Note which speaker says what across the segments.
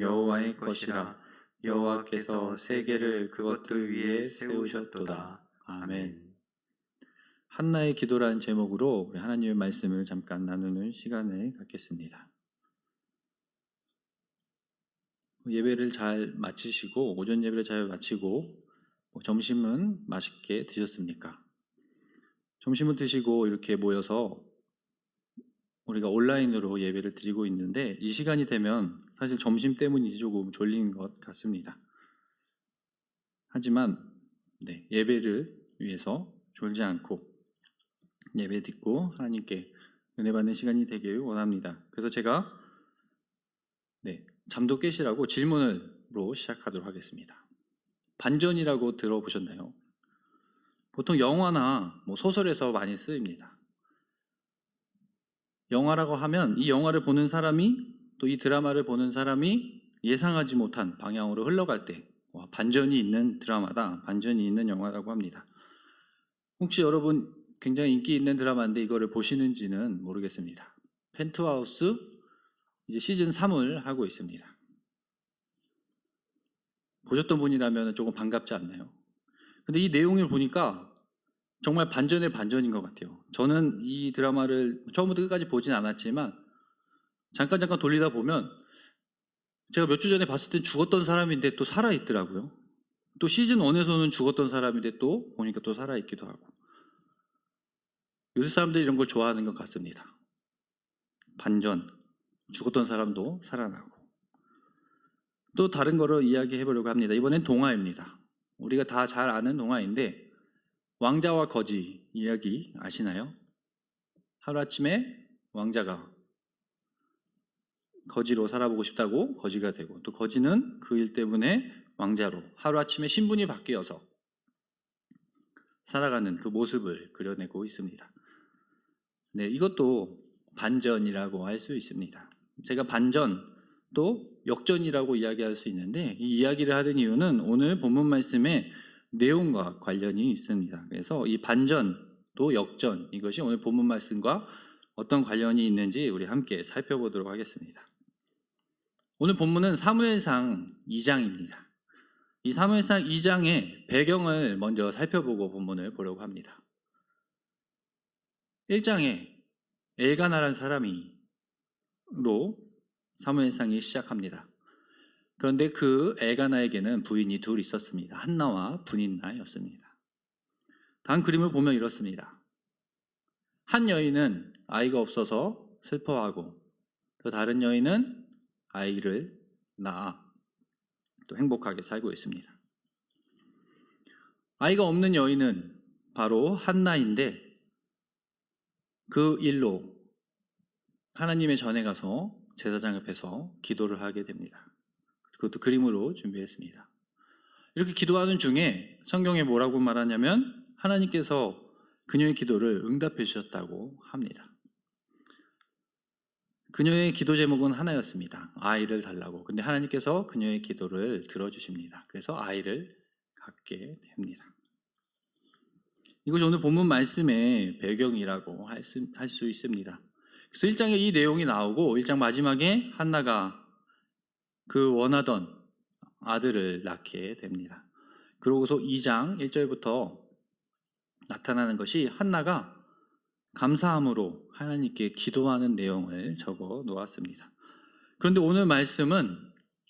Speaker 1: 여호와의 것이라 여호와께서 세계를 그것들 위에 세우셨도다. 아멘.
Speaker 2: 한나의 기도라는 제목으로 우리 하나님의 말씀을 잠깐 나누는 시간을 갖겠습니다. 예배를 잘 마치시고 오전 예배를 잘 마치고 뭐 점심은 맛있게 드셨습니까? 점심을 드시고 이렇게 모여서 우리가 온라인으로 예배를 드리고 있는데 이 시간이 되면 사실 점심 때문인지 조금 졸린 것 같습니다. 하지만 네, 예배를 위해서 졸지 않고 예배 듣고 하나님께 은혜 받는 시간이 되길 원합니다. 그래서 제가 네, 잠도 깨시라고 질문으로 시작하도록 하겠습니다. 반전이라고 들어보셨나요? 보통 영화나 뭐 소설에서 많이 쓰입니다. 영화라고 하면 이 영화를 보는 사람이 또 이 드라마를 보는 사람이 예상하지 못한 방향으로 흘러갈 때 와, 반전이 있는 드라마다, 반전이 있는 영화라고 합니다. 혹시 여러분 굉장히 인기 있는 드라마인데 이거를 보시는지는 모르겠습니다. 펜트하우스 이제 시즌 3을 하고 있습니다. 보셨던 분이라면 조금 반갑지 않나요? 근데 이 내용을 보니까 정말 반전의 반전인 것 같아요. 저는 이 드라마를 처음부터 끝까지 보진 않았지만 잠깐 잠깐 돌리다 보면 제가 몇 주 전에 봤을 땐 죽었던 사람인데 또 살아있더라고요. 또 시즌 1에서는 죽었던 사람인데 또 보니까 또 살아있기도 하고. 요새 사람들이 이런 걸 좋아하는 것 같습니다. 반전. 죽었던 사람도 살아나고. 또 다른 거로 이야기해 보려고 합니다. 이번엔 동화입니다. 우리가 다 잘 아는 동화인데 왕자와 거지 이야기 아시나요? 하루아침에 왕자가 거지로 살아보고 싶다고 거지가 되고 또 거지는 그 일 때문에 왕자로 하루아침에 신분이 바뀌어서 살아가는 그 모습을 그려내고 있습니다. 네, 이것도 반전이라고 할 수 있습니다. 제가 반전 또 역전이라고 이야기할 수 있는데 이 이야기를 하는 이유는 오늘 본문 말씀의 내용과 관련이 있습니다. 그래서 이 반전 또 역전 이것이 오늘 본문 말씀과 어떤 관련이 있는지 우리 함께 살펴보도록 하겠습니다. 오늘 본문은 사무엘상 2장입니다. 이 사무엘상 2장의 배경을 먼저 살펴보고 본문을 보려고 합니다. 1장에 엘가나란 사람이로 사무엘상이 시작합니다. 그런데 그 엘가나에게는 부인이 둘 있었습니다. 한나와 분인나였습니다. 다음 그림을 보면 이렇습니다. 한 여인은 아이가 없어서 슬퍼하고 또 다른 여인은 아이를 낳아 또 행복하게 살고 있습니다. 아이가 없는 여인은 바로 한나인데 그 일로 하나님의 전에 가서 제사장 옆에서 기도를 하게 됩니다. 그것도 그림으로 준비했습니다. 이렇게 기도하는 중에 성경에 뭐라고 말하냐면 하나님께서 그녀의 기도를 응답해 주셨다고 합니다. 그녀의 기도 제목은 하나였습니다. 아이를 달라고. 근데 하나님께서 그녀의 기도를 들어주십니다. 그래서 아이를 갖게 됩니다. 이것이 오늘 본문 말씀의 배경이라고 할 수 있습니다. 그래서 1장에 이 내용이 나오고 1장 마지막에 한나가 그 원하던 아들을 낳게 됩니다. 그러고서 2장 1절부터 나타나는 것이 한나가 감사함으로 하나님께 기도하는 내용을 적어 놓았습니다. 그런데 오늘 말씀은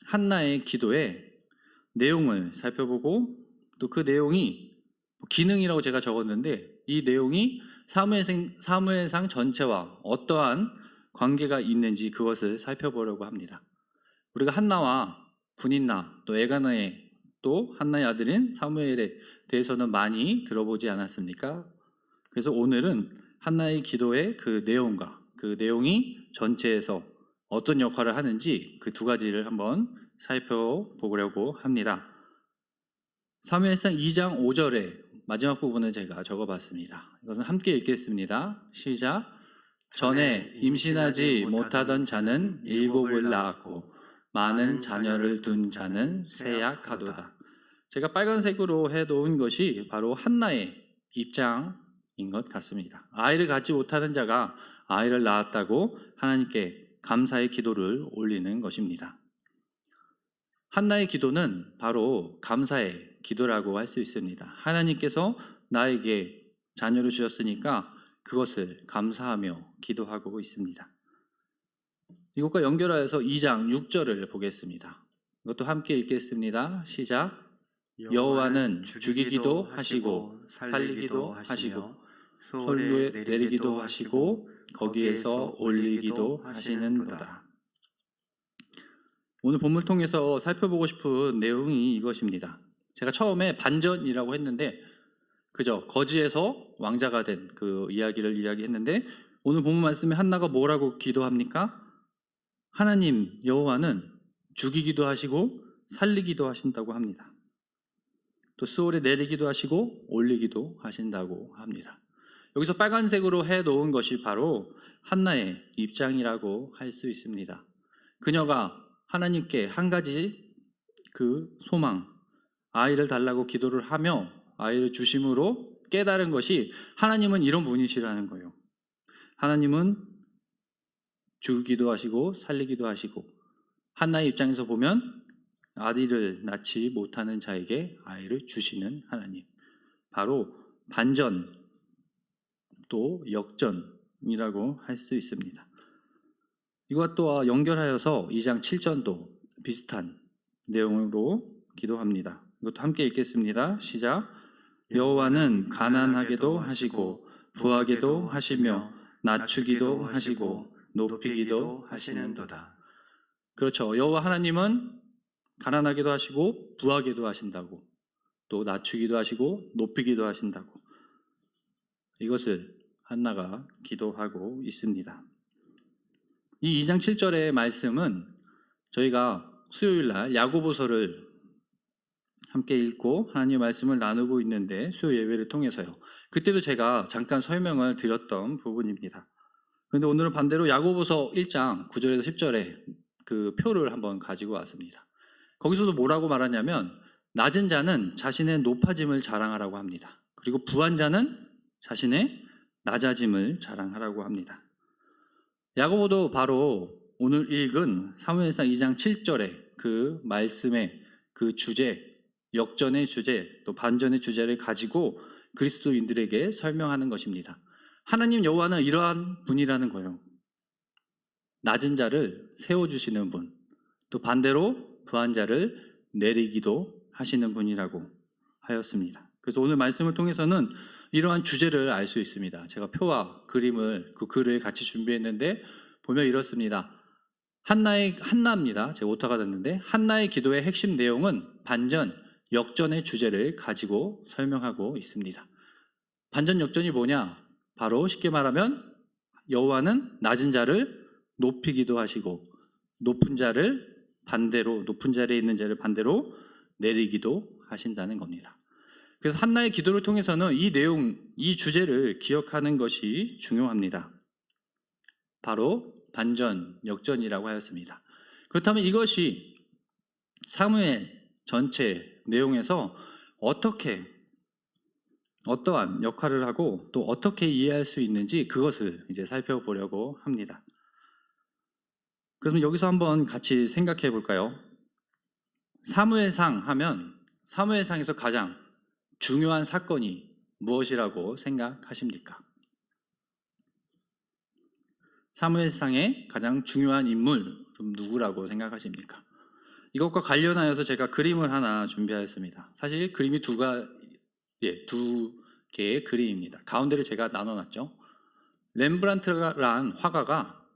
Speaker 2: 한나의 기도의 내용을 살펴보고 또 그 내용이 기능이라고 제가 적었는데 이 내용이 사무엘상, 사무엘상 전체와 어떠한 관계가 있는지 그것을 살펴보려고 합니다. 우리가 한나와 분인나 또 에가나의 또 한나의 아들인 사무엘에 대해서는 많이 들어보지 않았습니까? 그래서 오늘은 한나의 기도의 그 내용과 그 내용이 전체에서 어떤 역할을 하는지 그 두 가지를 한번 살펴보려고 합니다. 사무엘상 2장 5절에 마지막 부분을 제가 적어봤습니다. 이것은 함께 읽겠습니다. 시작. 전에 임신하지 못하던 자는 일곱을 낳았고 많은 자녀를 둔 자는 세약하도다. 제가 빨간색으로 해놓은 것이 바로 한나의 입장인 것 같습니다. 아이를 갖지 못하는 자가 아이를 낳았다고 하나님께 감사의 기도를 올리는 것입니다. 한나의 기도는 바로 감사의 기도라고 할 수 있습니다. 하나님께서 나에게 자녀를 주셨으니까 그것을 감사하며 기도하고 있습니다. 이것과 연결하여서 2장 6절을 보겠습니다. 이것도 함께 읽겠습니다. 시작. 여호와는 죽이기도 하시고 살리기도 하시고 솔로에 내리기도 하시고 거기에서 올리기도 하시는도다. 오늘 본문을 통해서 살펴보고 싶은 내용이 이것입니다. 제가 처음에 반전이라고 했는데 그죠 거지에서 왕자가 된 그 이야기를 이야기했는데 오늘 본문 말씀에 한나가 뭐라고 기도합니까? 하나님 여호와는 죽이기도 하시고 살리기도 하신다고 합니다. 또 수월에 내리기도 하시고 올리기도 하신다고 합니다. 여기서 빨간색으로 해 놓은 것이 바로 한나의 입장이라고 할 수 있습니다. 그녀가 하나님께 한 가지 그 소망, 아이를 달라고 기도를 하며 아이를 주심으로 깨달은 것이 하나님은 이런 분이시라는 거예요. 하나님은 죽기도 하시고 살리기도 하시고 한나의 입장에서 보면 아이를 낳지 못하는 자에게 아이를 주시는 하나님. 바로 반전 또 역전이라고 할 수 있습니다. 이것과 연결하여서 2장 7전도 비슷한 내용으로 기도합니다. 이것도 함께 읽겠습니다. 시작. 여호와는 가난하게도 하시고 부하게도 하시며 낮추기도 하시고 높이기도 하시는도다. 그렇죠. 여호와 하나님은 가난하게도 하시고 부하게도 하신다고 또 낮추기도 하시고 높이기도 하신다고 이것을 한나가 기도하고 있습니다. 이 2장 7절의 말씀은 저희가 수요일 날 야고보서를 함께 읽고 하나님의 말씀을 나누고 있는데 수요 예배를 통해서요. 그때도 제가 잠깐 설명을 드렸던 부분입니다. 그런데 오늘은 반대로 야고보서 1장 9절에서 10절에 그 표를 한번 가지고 왔습니다. 거기서도 뭐라고 말하냐면 낮은 자는 자신의 높아짐을 자랑하라고 합니다. 그리고 부한 자는 자신의 낮아짐을 자랑하라고 합니다. 야고보도 바로 오늘 읽은 사무엘상 2장 7절의 그 말씀의 그 주제, 역전의 주제, 또 반전의 주제를 가지고 그리스도인들에게 설명하는 것입니다. 하나님 여호와는 이러한 분이라는 거예요. 낮은 자를 세워 주시는 분, 또 반대로 부한 자를 내리기도 하시는 분이라고 하였습니다. 그래서 오늘 말씀을 통해서는 이러한 주제를 알 수 있습니다. 제가 표와 그림을 그 글을 같이 준비했는데 보면 이렇습니다. 한나의 한나입니다. 제가 오타가 됐는데 한나의 기도의 핵심 내용은 반전, 역전의 주제를 가지고 설명하고 있습니다. 반전 역전이 뭐냐? 바로 쉽게 말하면 여호와는 낮은 자를 높이기도 하시고 높은 자를 반대로 높은 자리에 있는 자를 반대로 내리기도 하신다는 겁니다. 그래서 한나의 기도를 통해서는 이 내용, 이 주제를 기억하는 것이 중요합니다. 바로 반전, 역전이라고 하였습니다. 그렇다면 이것이 사무의 전체 내용에서 어떻게 어떠한 역할을 하고 또 어떻게 이해할 수 있는지 그것을 이제 살펴보려고 합니다. 그럼 여기서 한번 같이 생각해 볼까요? 사무엘상 하면 사무엘상에서 가장 중요한 사건이 무엇이라고 생각하십니까? 사무엘상의 가장 중요한 인물 누구라고 생각하십니까? 이것과 관련하여서 제가 그림을 하나 준비하였습니다. 사실 그림이 두가 예, 두 개의 그림입니다. 가운데를 제가 나눠놨죠. 렘브란트란 화가가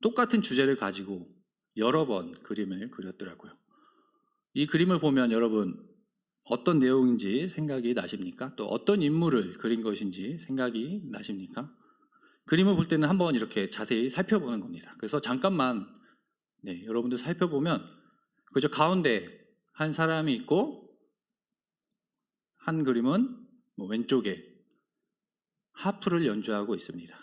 Speaker 2: 똑같은 주제를 가지고 여러 번 그림을 그렸더라고요. 이 그림을 보면 여러분 어떤 내용인지 생각이 나십니까? 또 어떤 인물을 그린 것인지 생각이 나십니까? 그림을 볼 때는 한번 이렇게 자세히 살펴보는 겁니다. 그래서 잠깐만 네, 여러분들 살펴보면 그저 가운데 한 사람이 있고 한 그림은 뭐 왼쪽에 하프를 연주하고 있습니다.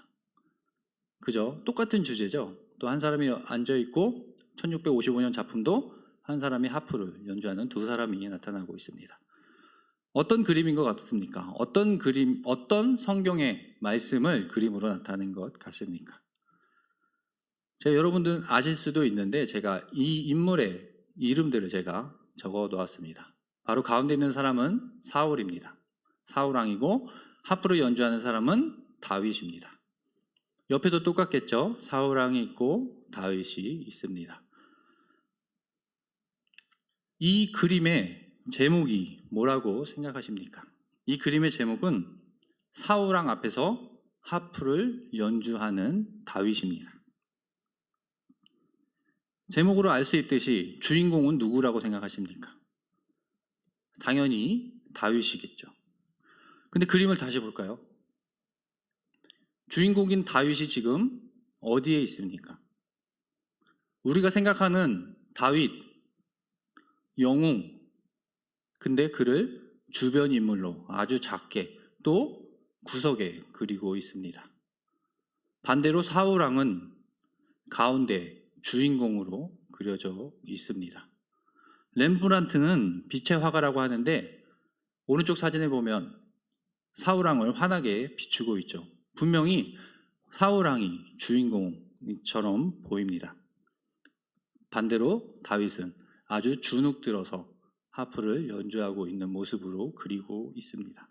Speaker 2: 그죠? 똑같은 주제죠. 또 한 사람이 앉아 있고 1655년 작품도 한 사람이 하프를 연주하는 두 사람이 나타나고 있습니다. 어떤 그림인 것 같습니까? 어떤 그림, 어떤 성경의 말씀을 그림으로 나타낸 것 같습니까? 제가 여러분들 아실 수도 있는데 제가 이 인물의 이름들을 제가 적어 놓았습니다. 바로 가운데 있는 사람은 사울입니다. 사울왕이고 하프를 연주하는 사람은 다윗입니다. 옆에도 똑같겠죠. 사울왕이 있고 다윗이 있습니다. 이 그림의 제목이 뭐라고 생각하십니까? 이 그림의 제목은 사울왕 앞에서 하프를 연주하는 다윗입니다. 제목으로 알 수 있듯이 주인공은 누구라고 생각하십니까? 당연히 다윗이겠죠. 근데 그림을 다시 볼까요? 주인공인 다윗이 지금 어디에 있습니까? 우리가 생각하는 다윗, 영웅, 근데 그를 주변 인물로 아주 작게 또 구석에 그리고 있습니다. 반대로 사울왕은 가운데 주인공으로 그려져 있습니다. 렘브란트는 빛의 화가라고 하는데 오른쪽 사진에 보면 사울왕을 환하게 비추고 있죠. 분명히 사울왕이 주인공처럼 보입니다. 반대로 다윗은 아주 주눅 들어서 하프를 연주하고 있는 모습으로 그리고 있습니다.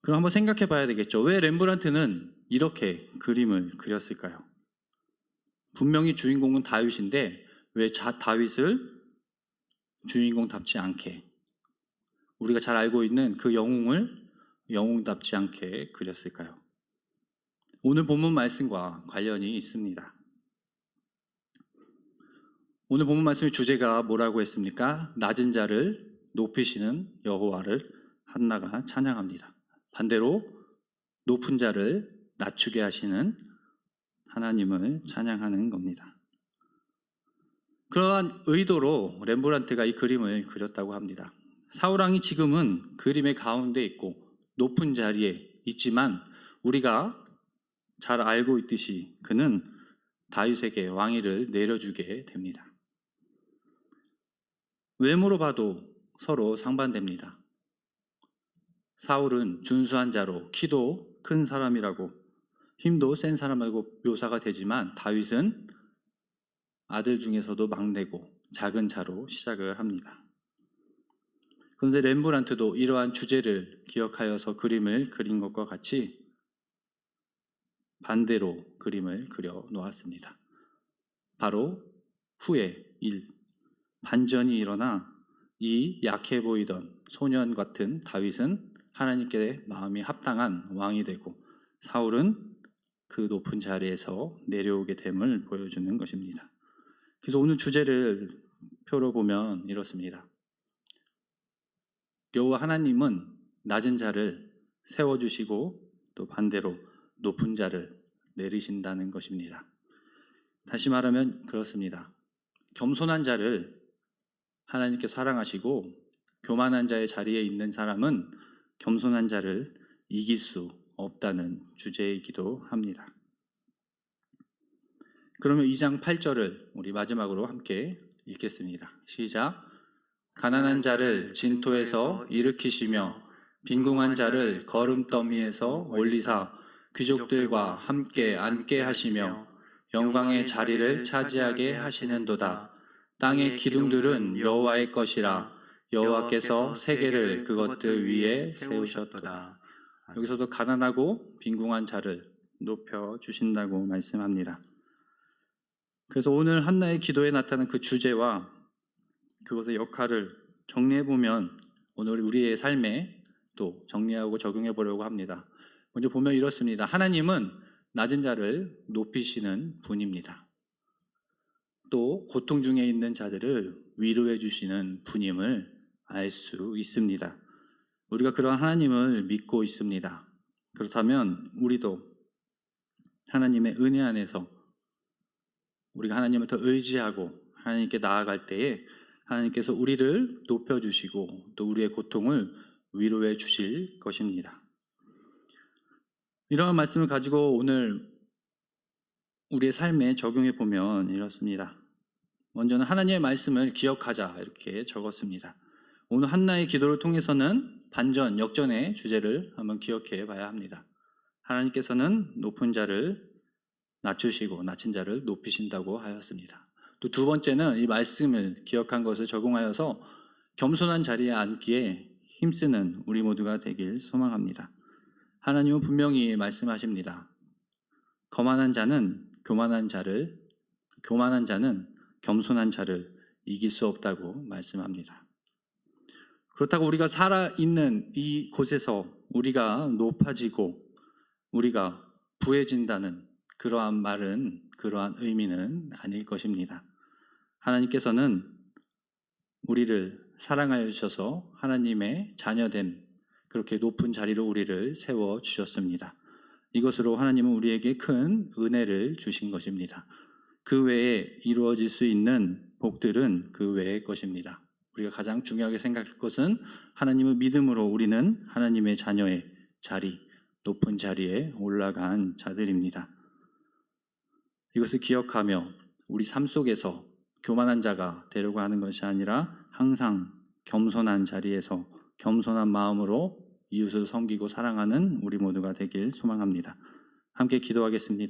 Speaker 2: 그럼 한번 생각해 봐야 되겠죠. 왜 렘브란트는 이렇게 그림을 그렸을까요? 분명히 주인공은 다윗인데 왜 자, 다윗을 주인공답지 않게 우리가 잘 알고 있는 그 영웅을 영웅답지 않게 그렸을까요? 오늘 본문 말씀과 관련이 있습니다. 오늘 본문 말씀의 주제가 뭐라고 했습니까? 낮은 자를 높이시는 여호와를 한나가 찬양합니다. 반대로 높은 자를 낮추게 하시는 하나님을 찬양하는 겁니다. 그러한 의도로 렘브란트가 이 그림을 그렸다고 합니다. 사울왕이 지금은 그림의 가운데 있고 높은 자리에 있지만 우리가 잘 알고 있듯이 그는 다윗에게 왕위를 내려주게 됩니다. 외모로 봐도 서로 상반됩니다. 사울은 준수한 자로 키도 큰 사람이라고 힘도 센 사람이라고 묘사가 되지만 다윗은 아들 중에서도 막내고 작은 자로 시작을 합니다. 그런데 렘브란트도 이러한 주제를 기억하여서 그림을 그린 것과 같이 반대로 그림을 그려 놓았습니다. 바로 후에 일, 반전이 일어나 이 약해 보이던 소년 같은 다윗은 하나님께 마음이 합당한 왕이 되고 사울은 그 높은 자리에서 내려오게 됨을 보여주는 것입니다. 그래서 오늘 주제를 표로 보면 이렇습니다. 여호와 하나님은 낮은 자를 세워 주시고 또 반대로 높은 자를 내리신다는 것입니다. 다시 말하면 그렇습니다. 겸손한 자를 하나님께 사랑하시고 교만한 자의 자리에 있는 사람은 겸손한 자를 이길 수 없다는 주제이기도 합니다. 그러면 2장 8절을 우리 마지막으로 함께 읽겠습니다. 시작. 가난한 자를 진토에서 일으키시며 빈궁한 자를 거름더미에서 올리사 귀족들과 함께 앉게 하시며 영광의 자리를 차지하게 하시는도다. 땅의 기둥들은 여호와의 것이라 여호와께서 세계를 그것들 위에 세우셨도다. 여기서도 가난하고 빈궁한 자를 높여 주신다고 말씀합니다. 그래서 오늘 한나의 기도에 나타난 그 주제와 그것의 역할을 정리해 보면 오늘 우리의 삶에 또 정리하고 적용해 보려고 합니다. 먼저 보면 이렇습니다. 하나님은 낮은 자를 높이시는 분입니다. 또 고통 중에 있는 자들을 위로해 주시는 분임을 알 수 있습니다. 우리가 그런 하나님을 믿고 있습니다. 그렇다면 우리도 하나님의 은혜 안에서 우리가 하나님을 더 의지하고 하나님께 나아갈 때에 하나님께서 우리를 높여주시고 또 우리의 고통을 위로해 주실 것입니다. 이러한 말씀을 가지고 오늘 우리의 삶에 적용해 보면 이렇습니다. 먼저는 하나님의 말씀을 기억하자 이렇게 적었습니다. 오늘 한나의 기도를 통해서는 반전, 역전의 주제를 한번 기억해 봐야 합니다. 하나님께서는 높은 자를 낮추시고 낮은 자를 높이신다고 하였습니다. 또 두 번째는 이 말씀을 기억한 것을 적용하여서 겸손한 자리에 앉기에 힘쓰는 우리 모두가 되길 소망합니다. 하나님은 분명히 말씀하십니다. 거만한 자는 교만한 자를 교만한 자는 겸손한 자를 이길 수 없다고 말씀합니다. 그렇다고 우리가 살아 있는 이 곳에서 우리가 높아지고 우리가 부해진다는 그러한 말은 그러한 의미는 아닐 것입니다. 하나님께서는 우리를 사랑하여 주셔서 하나님의 자녀됨 그렇게 높은 자리로 우리를 세워 주셨습니다. 이것으로 하나님은 우리에게 큰 은혜를 주신 것입니다. 그 외에 이루어질 수 있는 복들은 그 외의 것입니다. 우리가 가장 중요하게 생각할 것은 하나님의 믿음으로 우리는 하나님의 자녀의 자리, 높은 자리에 올라간 자들입니다. 이것을 기억하며 우리 삶 속에서 교만한 자가 되려고 하는 것이 아니라 항상 겸손한 자리에서 겸손한 마음으로 이웃을 섬기고 사랑하는 우리 모두가 되길 소망합니다. 함께 기도하겠습니다.